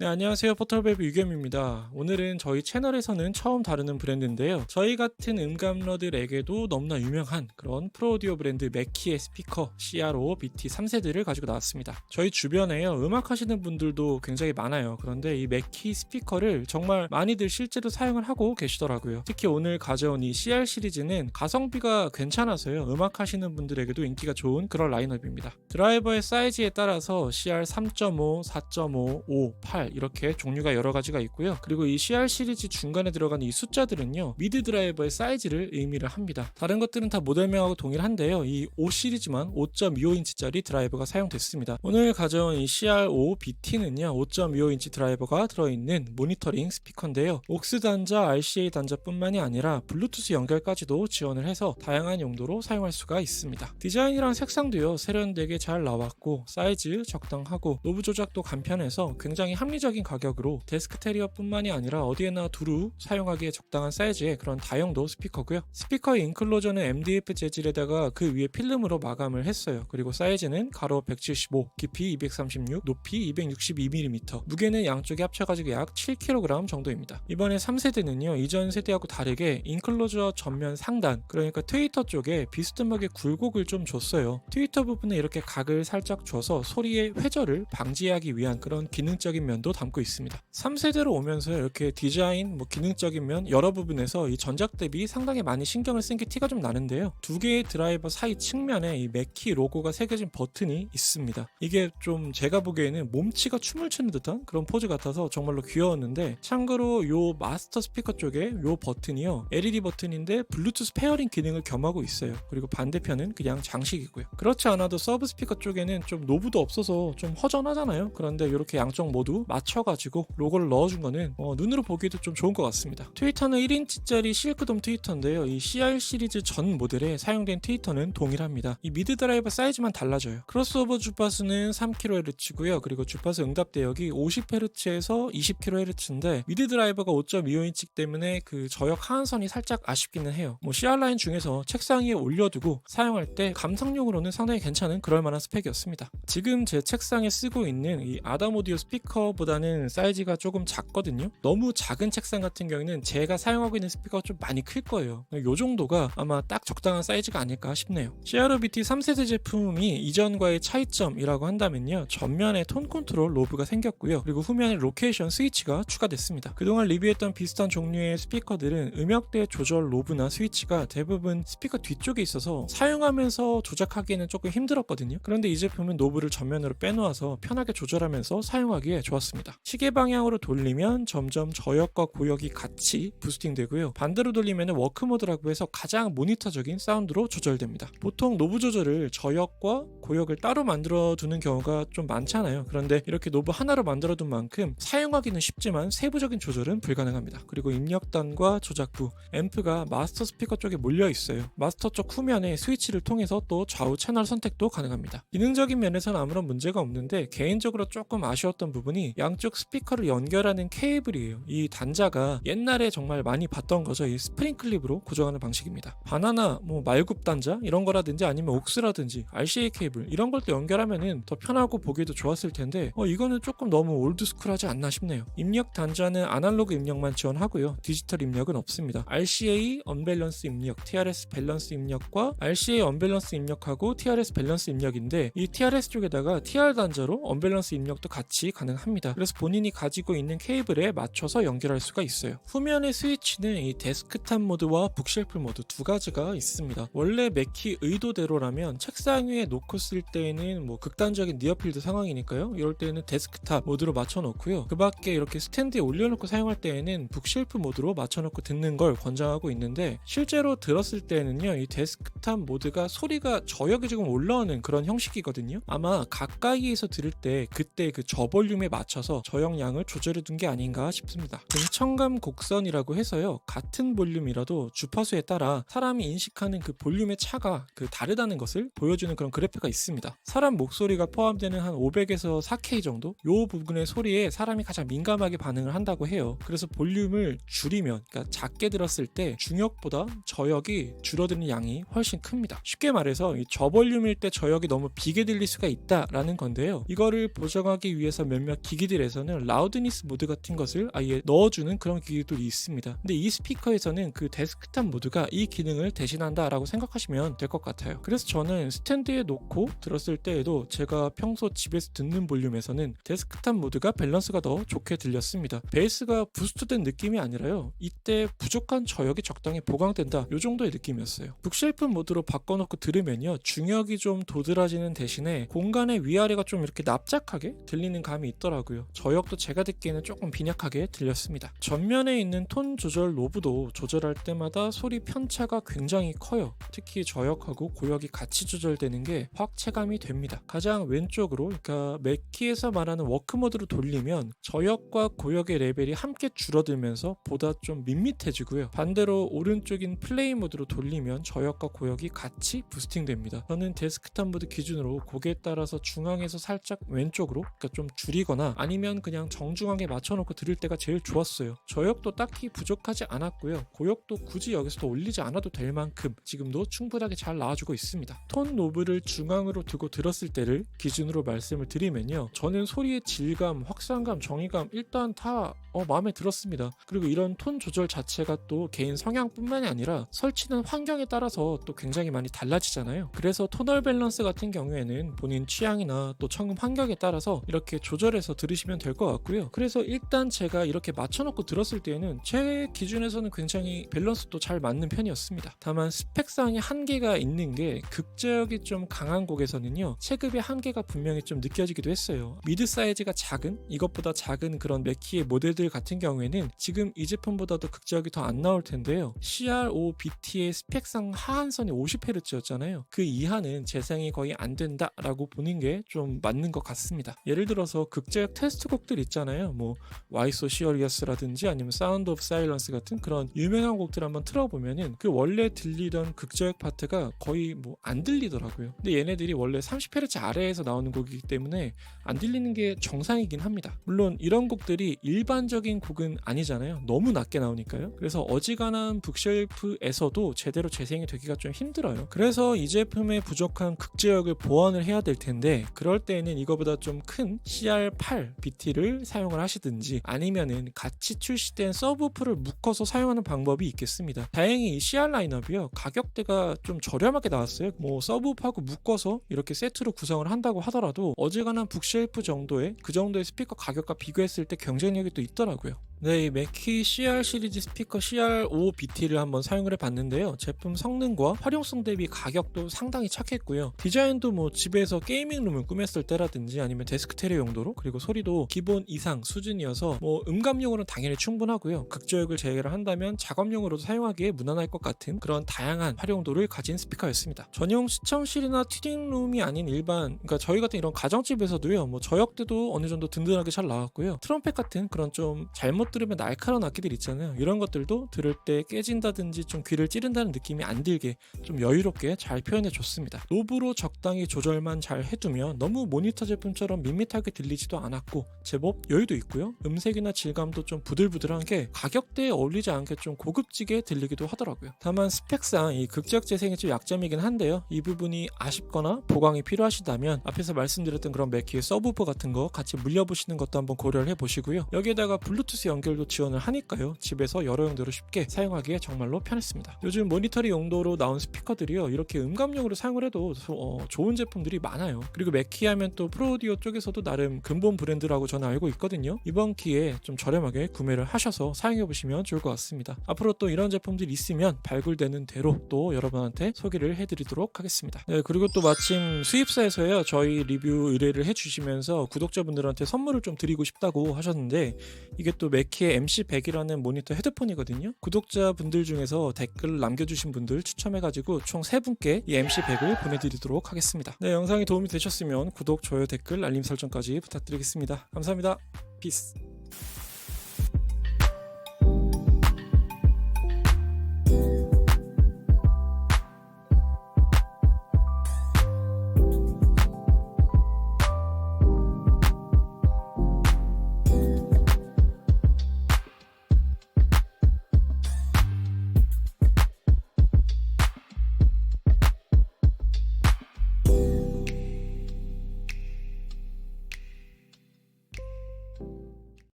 네, 안녕하세요. 포털베이비 유겸입니다. 오늘은 저희 채널에서는 처음 다루는 브랜드인데요. 저희 같은 음감러들에게도 너무나 유명한 그런 프로오디오 브랜드 맥키의 스피커 CRO BT 3세대를 가지고 나왔습니다. 저희 주변에요. 음악 하시는 분들도 굉장히 많아요. 그런데 이 맥키 스피커를 정말 많이들 실제로 사용을 하고 계시더라고요. 특히 오늘 가져온 이 CR 시리즈는 가성비가 괜찮아서요. 음악 하시는 분들에게도 인기가 좋은 그런 라인업입니다. 드라이버의 사이즈에 따라서 CR 3.5, 4.5, 5, 8 이렇게 종류가 여러 가지가 있고요. 그리고 이 CR 시리즈 중간에 들어가는 이 숫자들은요. 미드 드라이버의 사이즈를 의미를 합니다. 다른 것들은 다 모델명하고 동일한데요. 이 5 시리즈만 5.25인치짜리 드라이버가 사용됐습니다. 오늘 가져온 이 CR5 BT는요. 5.25인치 드라이버가 들어있는 모니터링 스피커인데요. 옥스 단자, RCA 단자뿐만이 아니라 블루투스 연결까지도 지원을 해서 다양한 용도로 사용할 수가 있습니다. 디자인이랑 색상도요. 세련되게 잘 나왔고 사이즈 적당하고 노브 조작도 간편해서 굉장히 합리적 인 가격으로 데스크 테리어뿐만이 아니라 어디에나 두루 사용하기에 적당한 사이즈의 그런 다용도 스피커고요. 스피커의 인클로저는 MDF 재질에다가 그 위에 필름으로 마감을 했어요. 그리고 사이즈는 가로 175, 깊이 236, 높이 262mm, 무게는 양쪽에 합쳐가지고 약 7kg 정도입니다. 이번에 3세대는요 이전 세대하고 다르게 인클로저 전면 상단 그러니까 트위터 쪽에 비스듬하게 굴곡을 좀 줬어요. 트위터 부분에 이렇게 각을 살짝 줘서 소리의 회절을 방지하기 위한 그런 기능적인 면도 담고 있습니다. 3세대로 오면서 이렇게 디자인, 뭐 기능적인 면 여러 부분에서 이 전작 대비 상당히 많이 신경을 쓴 게 티가 좀 나는데요. 두 개의 드라이버 사이 측면에 이 맥키 로고가 새겨진 버튼이 있습니다. 이게 좀 제가 보기에는 몸치가 춤을 추는 듯한 그런 포즈 같아서 정말로 귀여웠는데 참고로 요 마스터 스피커 쪽에 요 버튼이요 LED 버튼인데 블루투스 페어링 기능을 겸하고 있어요. 그리고 반대편은 그냥 장식이고요. 그렇지 않아도 서브 스피커 쪽에는 좀 노브도 없어서 좀 허전하잖아요. 그런데 이렇게 양쪽 모두 맞춰가지고 로고를 넣어준 거는 어, 눈으로 보기에도 좀 좋은 것 같습니다. 트위터는 1인치짜리 실크돔 트위터인데요. 이 CR 시리즈 전 모델에 사용된 트위터는 동일합니다. 이 미드 드라이버 사이즈만 달라져요. 크로스오버 주파수는 3kHz고요. 그리고 주파수 응답 대역이 50Hz에서 20kHz인데 미드 드라이버가 5.25인치 때문에 그 저역 하한선이 살짝 아쉽기는 해요. 뭐 CR 라인 중에서 책상 위에 올려두고 사용할 때 감상용으로는 상당히 괜찮은 그럴 만한 스펙이었습니다. 지금 제 책상에 쓰고 있는 이 아담 오디오 스피커 보다는 사이즈가 조금 작거든요. 너무 작은 책상 같은 경우에는 제가 사용하고 있는 스피커가 좀 많이 클 거예요. 이 정도가 아마 딱 적당한 사이즈가 아닐까 싶네요. CRO-BT 3세대 제품이 이전과의 차이점이라고 한다면요. 전면에 톤 컨트롤 로브가 생겼고요. 그리고 후면에 로케이션 스위치가 추가됐습니다. 그동안 리뷰했던 비슷한 종류의 스피커들은 음역대 조절 로브나 스위치가 대부분 스피커 뒤쪽에 있어서 사용하면서 조작하기에는 조금 힘들었거든요. 그런데 이 제품은 노브를 전면으로 빼놓아서 편하게 조절하면서 사용하기에 좋았습니다. 시계 방향으로 돌리면 점점 저역과 고역이 같이 부스팅 되고요. 반대로 돌리면 워크 모드라고 해서 가장 모니터적인 사운드로 조절됩니다. 보통 노브 조절을 저역과 고역을 따로 만들어 두는 경우가 좀 많잖아요. 그런데 이렇게 노브 하나로 만들어 둔 만큼 사용하기는 쉽지만 세부적인 조절은 불가능합니다. 그리고 입력단과 조작부, 앰프가 마스터 스피커 쪽에 몰려 있어요. 마스터 쪽 후면에 스위치를 통해서 또 좌우 채널 선택도 가능합니다. 기능적인 면에서는 아무런 문제가 없는데 개인적으로 조금 아쉬웠던 부분이 양쪽 스피커를 연결하는 케이블이에요. 이 단자가 옛날에 정말 많이 봤던 거죠. 이 스프링 클립으로 고정하는 방식입니다. 바나나, 뭐 말굽 단자 이런 거라든지 아니면 옥스라든지 RCA 케이블 이런 걸 또 연결하면은 더 편하고 보기에도 좋았을 텐데 어, 이거는 조금 너무 올드스쿨하지 않나 싶네요. 입력 단자는 아날로그 입력만 지원하고요. 디지털 입력은 없습니다. RCA 언밸런스 입력, TRS 밸런스 입력과 RCA 언밸런스 입력하고 TRS 밸런스 입력인데 이 TRS 쪽에다가 TR 단자로 언밸런스 입력도 같이 가능합니다. 그래서 본인이 가지고 있는 케이블에 맞춰서 연결할 수가 있어요. 후면의 스위치는 이 데스크탑 모드와 북쉘프 모드 두 가지가 있습니다. 원래 맥키 의도대로라면 책상 위에 놓고 쓸 때에는 뭐 극단적인 니어필드 상황이니까요. 이럴 때는 데스크탑 모드로 맞춰놓고요. 그 밖에 이렇게 스탠드에 올려놓고 사용할 때에는 북쉘프 모드로 맞춰놓고 듣는 걸 권장하고 있는데 실제로 들었을 때는요. 이 데스크탑 모드가 소리가 저역에 지금 올라오는 그런 형식이거든요. 아마 가까이에서 들을 때 그때 그 저볼륨에 맞춰서 저역량을 조절해 둔 게 아닌가 싶습니다. 등청감 곡선이라고 해서요. 같은 볼륨이라도 주파수에 따라 사람이 인식하는 그 볼륨의 차가 그 다르다는 것을 보여주는 그런 그래프가 있습니다. 사람 목소리가 포함되는 한 500에서 4K 정도 요 부분의 소리에 사람이 가장 민감하게 반응을 한다고 해요. 그래서 볼륨을 줄이면 그러니까 작게 들었을 때 중역보다 저역이 줄어드는 양이 훨씬 큽니다. 쉽게 말해서 이 저볼륨일 때 저역이 너무 비게 들릴 수가 있다라는 건데요. 이거를 보정하기 위해서 몇몇 기기들이 기기들에서는 라우드니스 모드 같은 것을 아예 넣어주는 그런 기기들이 있습니다. 근데 이 스피커에서는 그 데스크탑 모드가 이 기능을 대신한다라고 생각하시면 될 것 같아요. 그래서 저는 스탠드에 놓고 들었을 때에도 제가 평소 집에서 듣는 볼륨에서는 데스크탑 모드가 밸런스가 더 좋게 들렸습니다. 베이스가 부스트된 느낌이 아니라요. 이때 부족한 저역이 적당히 보강된다. 요 정도의 느낌이었어요. 북쉘프 모드로 바꿔놓고 들으면요. 중역이 좀 도드라지는 대신에 공간의 위아래가 좀 이렇게 납작하게 들리는 감이 있더라고요. 저역도 제가 듣기에는 조금 빈약하게 들렸습니다. 전면에 있는 톤 조절 노브도 조절할 때마다 소리 편차가 굉장히 커요. 특히 저역하고 고역이 같이 조절되는 게 확 체감이 됩니다. 가장 왼쪽으로 그러니까 맥키에서 말하는 워크 모드로 돌리면 저역과 고역의 레벨이 함께 줄어들면서 보다 좀 밋밋해지고요. 반대로 오른쪽인 플레이 모드로 돌리면 저역과 고역이 같이 부스팅됩니다. 저는 데스크탑 모드 기준으로 곡에 따라서 중앙에서 살짝 왼쪽으로 그러니까 좀 줄이거나 아니면 그냥 정중앙에 맞춰놓고 들을 때가 제일 좋았어요. 저역도 딱히 부족하지 않았고요. 고역도 굳이 여기서 더 올리지 않아도 될 만큼 지금도 충분하게 잘 나와주고 있습니다. 톤 노브를 중앙으로 두고 들었을 때를 기준으로 말씀을 드리면요. 저는 소리의 질감, 확산감, 정의감 일단 다 어, 마음에 들었습니다. 그리고 이런 톤 조절 자체가 또 개인 성향뿐만이 아니라 설치는 환경에 따라서 또 굉장히 많이 달라지잖아요. 그래서 토널 밸런스 같은 경우에는 본인 취향이나 또 청음 환경에 따라서 이렇게 조절해서 들 으시면 될 것 같고요. 그래서 일단 제가 이렇게 맞춰놓고 들었을 때에는 제 기준에서는 굉장히 밸런스도 잘 맞는 편이었습니다. 다만 스펙상의 한계가 있는 게 극저역이 좀 강한 곡에서는요. 체급의 한계가 분명히 좀 느껴지기도 했어요. 미드 사이즈가 작은 이것보다 작은 그런 맥키의 모델들 같은 경우에는 지금 이 제품보다도 극저역이 더 안 나올 텐데요. CR5BT의 스펙상 하한선이 50Hz였잖아요. 그 이하는 재생이 거의 안 된다라고 보는 게 좀 맞는 것 같습니다. 예를 들어서 극저역 테스트 곡들 있잖아요. 뭐 Why So Serious라든지 아니면 Sound of Silence 같은 그런 유명한 곡들 한번 틀어보면은 그 원래 들리던 극저역 파트가 거의 뭐 안 들리더라고요. 근데 얘네들이 원래 30Hz 아래에서 나오는 곡이기 때문에 안 들리는 게 정상이긴 합니다. 물론 이런 곡들이 일반적인 곡은 아니잖아요. 너무 낮게 나오니까요. 그래서 어지간한 북쉘프에서도 제대로 재생이 되기가 좀 힘들어요. 그래서 이 제품의 부족한 극제역을 보완을 해야 될 텐데 그럴 때에는 이거보다 좀 큰 CR8 BT를 사용을 하시든지 아니면은 같이 출시된 서브프를 묶어서 사용하는 방법이 있겠습니다. 다행히 이 CR 라인업이요 가격대가 좀 저렴하게 나왔어요. 뭐 서브프하고 묶어서 이렇게 세트로 구성을 한다고 하더라도 어지간한 북쉘프 정도의 그 정도의 스피커 가격과 비교했을 때 경쟁력이 또 있더라고요. 네, 이 맥키 CR 시리즈 스피커 CR5BT를 한번 사용을 해봤는데요. 제품 성능과 활용성 대비 가격도 상당히 착했고요. 디자인도 뭐 집에서 게이밍룸을 꾸몄을 때라든지 아니면 데스크 테레 용도로 그리고 소리도 기본 이상 수준이어서 뭐 음감용으로는 당연히 충분하고요. 극저역을 제외를 한다면 작업용으로도 사용하기에 무난할 것 같은 그런 다양한 활용도를 가진 스피커였습니다. 전용 시청실이나 튜닝룸이 아닌 일반 그러니까 저희 같은 이런 가정집에서도요. 뭐 저역대도 어느 정도 든든하게 잘 나왔고요. 트럼펫 같은 그런 좀 잘못 들으면 날카로운 악기들 있잖아요. 이런 것들도 들을 때 깨진다든지 좀 귀를 찌른다는 느낌이 안 들게 좀 여유롭게 잘 표현해 줬습니다. 노브로 적당히 조절만 잘 해두면 너무 모니터 제품처럼 밋밋하게 들리지도 않았고 제법 여유도 있고요. 음색이나 질감도 좀 부들부들한 게 가격대에 어울리지 않게 좀 고급지게 들리기도 하더라고요. 다만 스펙상 이 극적 재생이 좀 약점이긴 한데요. 이 부분이 아쉽거나 보강이 필요하시다면 앞에서 말씀드렸던 그런 맥키의 서브프 같은 거 같이 물려보시는 것도 한번 고려를 해보시고요. 여기에다가 블루투스 연 결도 지원을 하니까요. 집에서 여러 용도로 쉽게 사용하기에 정말로 편했습니다. 요즘 모니터링 용도로 나온 스피커들이요. 이렇게 음감용으로 사용을 해도 어, 좋은 제품들이 많아요. 그리고 맥키 하면 또 프로오디오 쪽에서도 나름 근본 브랜드라고 저는 알고 있거든요. 이번 기회에 좀 저렴하게 구매를 하셔서 사용해 보시면 좋을 것 같습니다. 앞으로 또 이런 제품들이 있으면 발굴되는 대로 또 여러분한테 소개를 해드리도록 하겠습니다. 네, 그리고 또 마침 수입사에서요. 저희 리뷰 의뢰를 해주시면서 구독자분들한테 선물을 좀 드리고 싶다고 하셨는데 이게 또 맥 키의 MC100이라는 모니터 헤드폰이거든요. 구독자분들 중에서 댓글 남겨주신 분들 추첨해가지고 총 3분께 이 MC100을 보내드리도록 하겠습니다. 네, 영상이 도움이 되셨으면 구독, 좋아요, 댓글, 알림 설정까지 부탁드리겠습니다. 감사합니다. 피스.